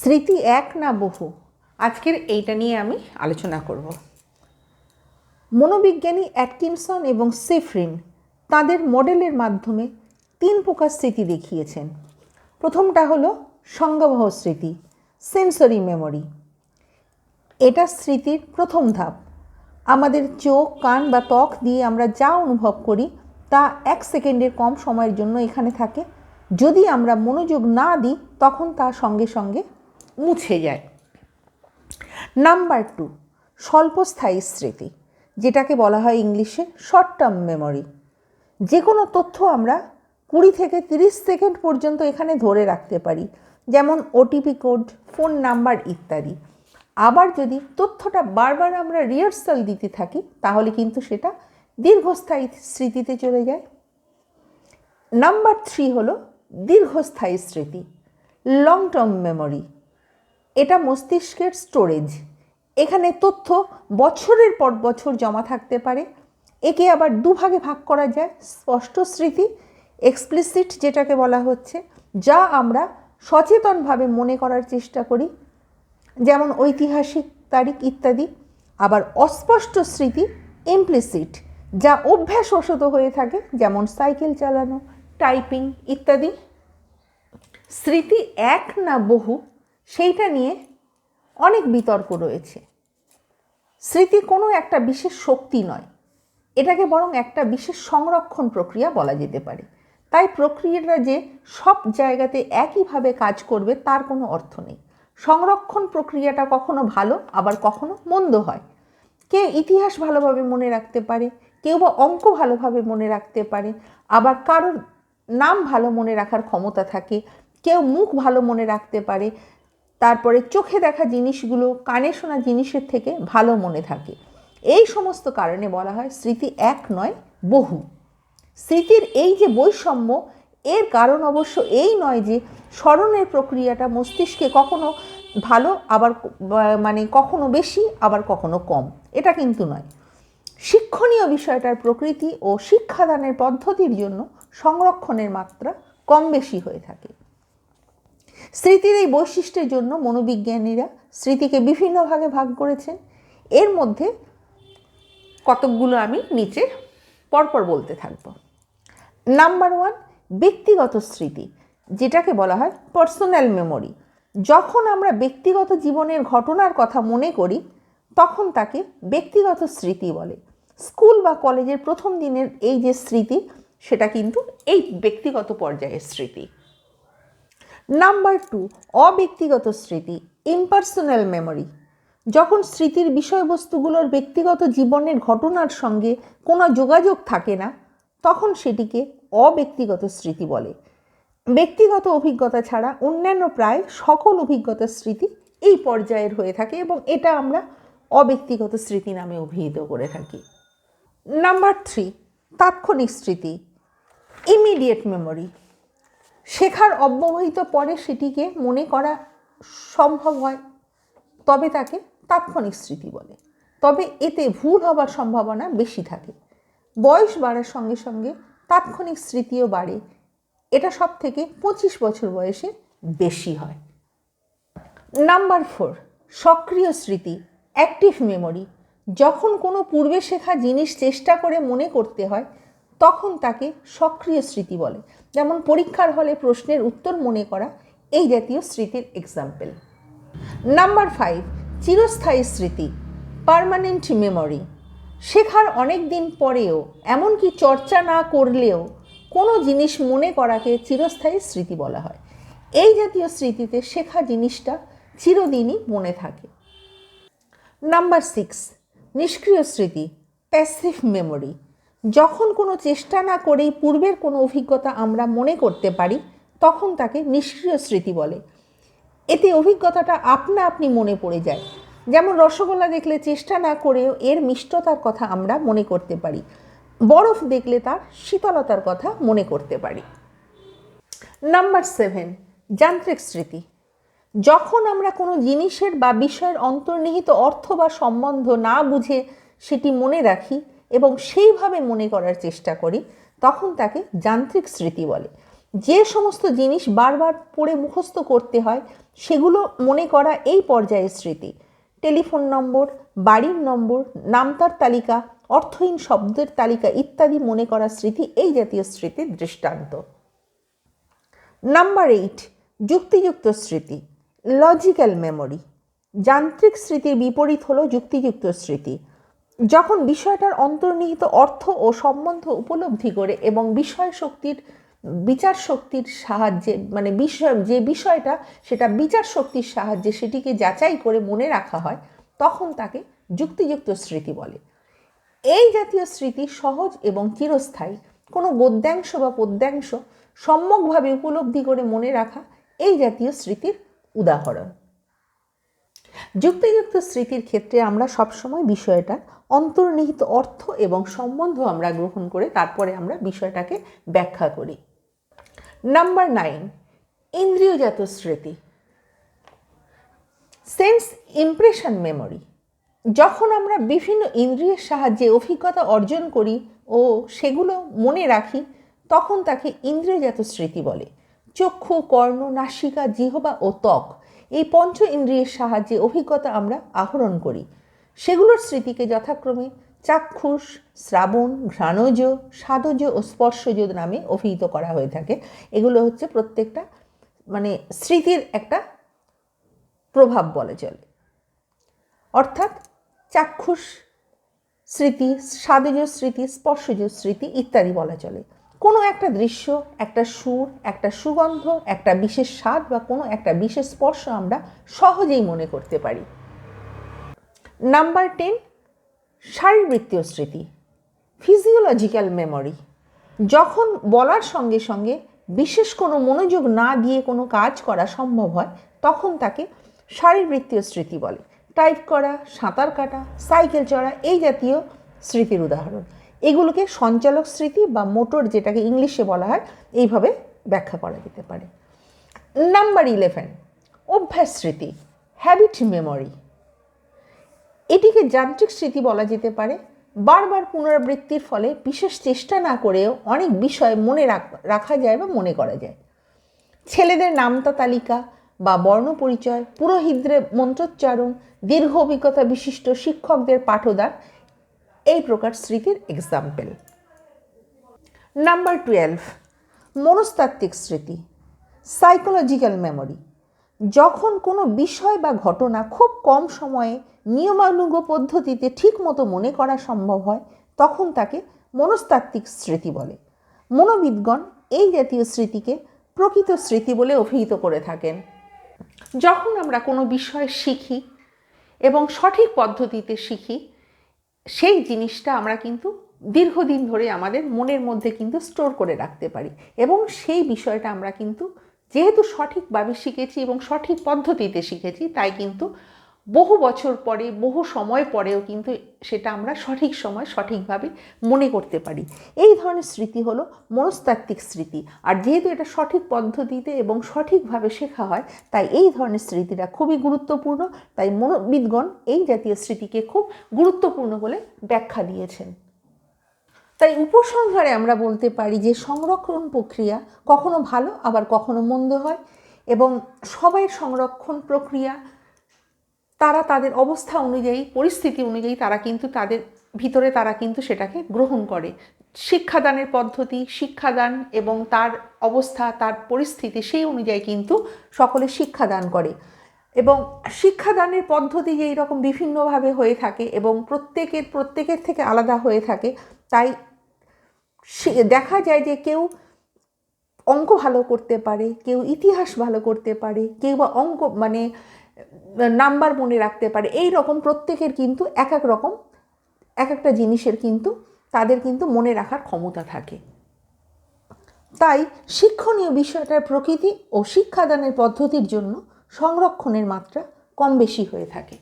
স্মৃতি এক না বহু? আজকের এইটা নিয়ে আমি আলোচনা করব। মনোবিজ্ঞানী অ্যাটকিনসন এবং সেফরিন তাদের মডেলের মাধ্যমে তিন প্রকার স্মৃতি দেখিয়েছেন। প্রথমটা হলো সংজ্ঞাবহ স্মৃতি, সেন্সরি মেমোরি। এটা স্মৃতির প্রথম ধাপ। আমাদের চোখ, কান বা ত্বক দিয়ে আমরা যা অনুভব করি তা এক সেকেন্ডের কম সময়ের জন্য এখানে থাকে। যদি আমরা মনোযোগ না দিই, তখন তা সঙ্গে সঙ্গে মুছে যায়। নাম্বার টু স্বল্পস্থায়ী স্মৃতি, যেটাকে বলা হয় ইংলিশে শর্ট টার্ম মেমোরি যে কোনো তথ্য আমরা কুড়ি থেকে তিরিশ সেকেন্ড পর্যন্ত এখানে ধরে রাখতে পারি, যেমন ওটিপি কোড ফোন নাম্বার ইত্যাদি। আবার যদি তথ্যটা বারবার আমরা রিহার্সাল দিতে থাকি, তাহলে কিন্তু সেটা দীর্ঘস্থায়ী স্মৃতিতে চলে যায়। নাম্বার থ্রি হলো দীর্ঘস্থায়ী স্মৃতি লং টার্ম মেমোরি এটা মস্তিষ্কের স্টোরেজ এখানে তথ্য বছরের পর বছর জমা থাকতে পারে। একে আবার দুভাগে ভাগ করা যায়, স্পষ্ট স্মৃতি এক্সপ্লিসিট যেটাকে বলা হচ্ছে, যা আমরা সচেতনভাবে মনে করার চেষ্টা করি। যেমন ঐতিহাসিক তারিখ ইত্যাদি। আবার অস্পষ্ট স্মৃতি ইমপ্লিসিট যা অভ্যাস অভ্যাসবশত হয়ে থাকে, যেমন সাইকেল চালানো টাইপিং ইত্যাদি। স্মৃতি এক না বহু সেইটা নিয়ে অনেক বিতর্ক রয়েছে। স্মৃতি কোনো একটা বিশেষ শক্তি নয়। এটাকে বরং একটা বিশেষ সংরক্ষণ প্রক্রিয়া বলা যেতে পারে। তাই প্রক্রিয়াটা যে সব জায়গাতে একইভাবে কাজ করবে তার কোনো অর্থ নেই। সংরক্ষণ প্রক্রিয়াটা কখনো ভালো, আবার কখনো মন্দ হয়। কেউ ইতিহাস ভালোভাবে মনে রাখতে পারে, কেউ বা অঙ্ক ভালোভাবে মনে রাখতে পারে, আবার কারোর নাম ভালো মনে রাখার ক্ষমতা থাকে, কেউ মুখ ভালো মনে রাখতে পারে তারপরে চোখে দেখা জিনিসগুলো, কানে শোনা জিনিসের থেকে ভালো মনে থাকে। এই সমস্ত কারণে বলা হয় স্মৃতি এক নয়, বহু। স্মৃতির এই যে বৈষম্য, এর কারণ অবশ্য এই নয় যে স্মরণের প্রক্রিয়াটা মস্তিষ্কে কখনো ভালো, আবার মানে কখনো বেশি, আবার কখনো কম। এটা কিন্তু নয়। শিক্ষণীয় বিষয়টার প্রকৃতি ও শিক্ষাদানের পদ্ধতির জন্য সংরক্ষণের মাত্রা কম বেশি হয়ে থাকে। স্মৃতির এই বৈশিষ্ট্যের জন্য মনোবিজ্ঞানীরা স্মৃতিকে বিভিন্ন ভাগে ভাগ করেছেন। এর মধ্যে কতকগুলো আমি নিচে পরপর বলতে থাকব। নাম্বার ওয়ান, ব্যক্তিগত স্মৃতি, যেটাকে বলা হয় পার্সোনাল মেমোরি। যখন আমরা ব্যক্তিগত জীবনের ঘটনার কথা মনে করি, তখন তাকে ব্যক্তিগত স্মৃতি বলে। স্কুল বা কলেজের প্রথম দিনের এই যে স্মৃতি, সেটা কিন্তু এই ব্যক্তিগত পর্যায়ের স্মৃতি। নাম্বার টু অব্যক্তিগত স্মৃতি ইম্পার্সোনাল মেমোরি যখন স্মৃতির বিষয়বস্তুগুলোর ব্যক্তিগত জীবনের ঘটনার সঙ্গে কোনো যোগাযোগ থাকে না, তখন সেটিকে অব্যক্তিগত স্মৃতি বলে। ব্যক্তিগত অভিজ্ঞতা ছাড়া অন্যান্য প্রায় সকল অভিজ্ঞতার স্মৃতি এই পর্যায়ের হয়ে থাকে এবং এটা আমরা অব্যক্তিগত স্মৃতি নামে অভিহিত করে থাকি। নাম্বার থ্রি তাৎক্ষণিক স্মৃতি ইমিডিয়েট মেমোরি শেখার অব্যবহিত পরে সেটিকে মনে করা সম্ভব হয়। তবে তাকে তাৎক্ষণিক স্মৃতি বলে। তবে এতে ভুল হবার সম্ভাবনা বেশি থাকে। বয়স বাড়ার সঙ্গে সঙ্গে তাৎক্ষণিক স্মৃতিও বাড়ে। এটা সব থেকে পঁচিশ বছর বয়সে বেশি হয়। নাম্বার ফোর, সক্রিয় স্মৃতি অ্যাক্টিভ মেমোরি যখন কোনো পূর্বে শেখা জিনিস চেষ্টা করে মনে করতে হয় তখন তাকে সক্রিয় স্মৃতি বলে। যেমন পরীক্ষার হলে প্রশ্নের উত্তর মনে করা এই জাতীয় স্মৃতির এক্সাম্পল নাম্বার ফাইভ চিরস্থায়ী স্মৃতি পারমানেন্ট মেমোরি শেখার অনেক দিন পরেও, এমনকি চর্চা না করলেও কোনো জিনিস মনে করাকে চিরস্থায়ী স্মৃতি বলা হয়। এই জাতীয় স্মৃতিতে শেখা জিনিসটা চিরদিনই মনে থাকে। নাম্বার সিক্স নিষ্ক্রিয় স্মৃতি প্যাসিভ মেমোরি যখন কোনো চেষ্টা না করেই পূর্বের কোনো অভিজ্ঞতা আমরা মনে করতে পারি, তখন তাকে নিষ্ক্রিয় স্মৃতি বলে। এতে অভিজ্ঞতাটা আপনা আপনি মনে পড়ে যায়। যেমন রসগোল্লা দেখলে চেষ্টা না করেও এর মিষ্টতার কথা আমরা মনে করতে পারি। বরফ দেখলে তার শীতলতার কথা মনে করতে পারি। নাম্বার সেভেন, যান্ত্রিক স্মৃতি। যখন আমরা কোনো জিনিসের বা বিষয়ের অন্তর্নিহিত অর্থ বা সম্বন্ধ না বুঝে সেটি মনে রাখি এবং সেইভাবে মনে করার চেষ্টা করি, তখন তাকে যান্ত্রিক স্মৃতি বলে। যে সমস্ত জিনিস বারবার পড়ে মুখস্থ করতে হয়, সেগুলো মনে করা এই পর্যায়ের স্মৃতি। টেলিফোন নম্বর, বাড়ির নম্বর নামতার তালিকা, অর্থহীন শব্দের তালিকা ইত্যাদি মনে করা স্মৃতি এই জাতীয় স্মৃতির দৃষ্টান্ত। নাম্বার এইট, যুক্তিযুক্ত স্মৃতি, লজিক্যাল মেমোরি। যান্ত্রিক স্মৃতির বিপরীত হলো যুক্তিযুক্ত স্মৃতি। যখন বিষয়টার অন্তর্নিহিত অর্থ ও সম্বন্ধ উপলব্ধি করে এবং বিষয় শক্তির, বিচার শক্তির সাহায্যে মানে বিষয়, যে বিষয়টা সেটা বিচার শক্তির সাহায্যে সেটিকে যাচাই করে মনে রাখা হয়, তখন তাকে যুক্তিযুক্ত স্মৃতি বলে। এই জাতীয় স্মৃতি সহজ এবং চিরস্থায়ী। কোনো গদ্যাংশ বা পদ্যাংশ সম্যকভাবে উপলব্ধি করে মনে রাখা এই জাতীয় স্মৃতির উদাহরণ। যুক্তিযুক্ত স্মৃতির ক্ষেত্রে আমরা সবসময় বিষয়টা, অন্তর্নিহিত অর্থ এবং সম্বন্ধ আমরা গ্রহণ করে তারপরে আমরা বিষয়টাকে ব্যাখ্যা করি। নাম্বার নাইন ইন্দ্রিয়জাত স্মৃতি। সেন্স ইমপ্রেশন মেমোরি যখন আমরা বিভিন্ন ইন্দ্রিয়ের সাহায্যে অভিজ্ঞতা অর্জন করি ও সেগুলো মনে রাখি, তখন তাকে ইন্দ্রিয়জাত স্মৃতি বলে। চক্ষু, কর্ণ, নাসিকা, জিহবা ও ত্বক এই পঞ্চ ইন্দ্রিয়ের সাহায্যে অভিজ্ঞতা আমরা আহরণ করি। সেগুলোর স্মৃতিকে যথাক্রমে চাক্ষুষ, শ্রাবণ, ঘ্রাণজ স্বাদজ ও স্পর্শজ নামে অভিহিত করা হয়ে থাকে। এগুলো হচ্ছে প্রত্যেকটা মানে স্মৃতির একটা প্রভাব বলে চলে। অর্থাৎ চাক্ষুষ স্মৃতি স্বাদজ স্মৃতি স্পর্শজ স্মৃতি ইত্যাদি বলা চলে। কোনো একটা দৃশ্য, একটা সুর, একটা সুগন্ধ, একটা বিশেষ স্বাদ বা কোনো একটা বিশেষ স্পর্শ আমরা সহজেই মনে করতে পারি। নাম্বার টেন, শারীরবৃত্তীয় স্মৃতি ফিজিওলজিক্যাল মেমোরি যখন বলার সঙ্গে সঙ্গে বিশেষ কোনো মনোযোগ না দিয়ে কোনো কাজ করা সম্ভব হয়, তখন তাকে শারীরবৃত্তীয় স্মৃতি বলে। টাইপ করা, সাঁতার কাটা, সাইকেল চড়া, এই জাতীয় স্মৃতির উদাহরণ। এগুলোকে সঞ্চালক স্মৃতি বা মোটর যেটাকে ইংলিশে বলা হয়, এইভাবে ব্যাখ্যা করা যেতে পারে। নাম্বার ইলেভেন অভ্যাস স্মৃতি হ্যাবিট মেমোরি এটিকে যান্ত্রিক স্মৃতি বলা যেতে পারে। বারবার পুনরাবৃত্তির ফলে বিশেষ চেষ্টা না করেও অনেক বিষয় মনে রাখা যায় বা মনে করা যায়। ছেলেদের নামতা তালিকা বা বর্ণ পরিচয়, পুরোহিতদের মন্ত্রোচ্চারণ, দীর্ঘ অভিজ্ঞতা বিশিষ্ট শিক্ষকদের পাঠদান এই প্রকার স্মৃতির এক্সাম্পল নাম্বার টুয়েলভ মনস্তাত্ত্বিক স্মৃতি সাইকোলজিক্যাল মেমোরি যখন কোনো বিষয় বা ঘটনা খুব কম সময়ে নিয়মানুগ পদ্ধতিতে ঠিক মতো মনে করা সম্ভব হয়, তখন তাকে মনস্তাত্ত্বিক স্মৃতি বলে। মনোবিদগণ এই জাতীয় স্মৃতিকে প্রকৃত স্মৃতি বলে অভিহিত করে থাকেন। যখন আমরা কোনো বিষয় শিখি এবং সঠিক পদ্ধতিতে শিখি সেই জিনিসটা আমরা কিন্তু দীর্ঘদিন ধরে আমাদের মনের মধ্যে কিন্তু স্টোর করে রাখতে পারি। এবং সেই বিষয়টা আমরা কিন্তু যেহেতু সঠিকভাবে শিখেছি এবং সঠিক পদ্ধতিতে শিখেছি, তাই কিন্তু বহু বছর পরে, বহু সময় পরেও কিন্তু সেটা আমরা সঠিক সময় সঠিকভাবে মনে করতে পারি। এই ধরনের স্মৃতি হলো মনস্তাত্ত্বিক স্মৃতি। আর যেহেতু এটা সঠিক পদ্ধতিতে এবং সঠিকভাবে শেখা হয়, তাই এই ধরনের স্মৃতিটা খুবই গুরুত্বপূর্ণ। তাই মনোবিদগণ এই জাতীয় স্মৃতিকে খুব গুরুত্বপূর্ণ বলে ব্যাখ্যা দিয়েছেন। তাই উপসংহারে আমরা বলতে পারি যে সংরক্ষণ প্রক্রিয়া কখনো ভালো, আবার কখনো মন্দ হয়। এবং সবাই সংরক্ষণ প্রক্রিয়া তারা তাদের অবস্থা অনুযায়ী, পরিস্থিতি অনুযায়ী তারা কিন্তু তাদের ভিতরে তারা কিন্তু সেটাকে গ্রহণ করে। শিক্ষাদানের পদ্ধতি, শিক্ষাদান এবং তার অবস্থা, তার পরিস্থিতি সেই অনুযায়ী কিন্তু সকলে শিক্ষাদান করে। এবং শিক্ষাদানের পদ্ধতি যে এইরকম বিভিন্নভাবে হয়ে থাকে এবং প্রত্যেকের প্রত্যেকের থেকে আলাদা হয়ে থাকে, তাই দেখা যায় যে কেউ অঙ্ক ভালো করতে পারে, কেউ ইতিহাস ভালো করতে পারে, কেউ বা অঙ্ক মানে নাম্বার মনে রাখতে পারে। এই রকম প্রত্যেকের কিন্তু এক এক রকম, এক একটা জিনিসের কিন্তু তাদের কিন্তু মনে রাখার ক্ষমতা থাকে। তাই শিক্ষণীয় বিষয়টার প্রকৃতি ও শিক্ষাদানের পদ্ধতির জন্য সংরক্ষণের মাত্রা কম বেশি হয়ে থাকে।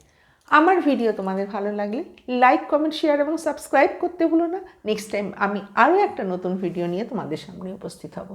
আমার ভিডিও তোমাদের ভালো লাগলে লাইক কমেন্ট শেয়ার এবং সাবস্ক্রাইব করতে ভুলো না। নেক্সট টাইম আমি আরও একটা নতুন ভিডিও নিয়ে তোমাদের সামনে উপস্থিত হব।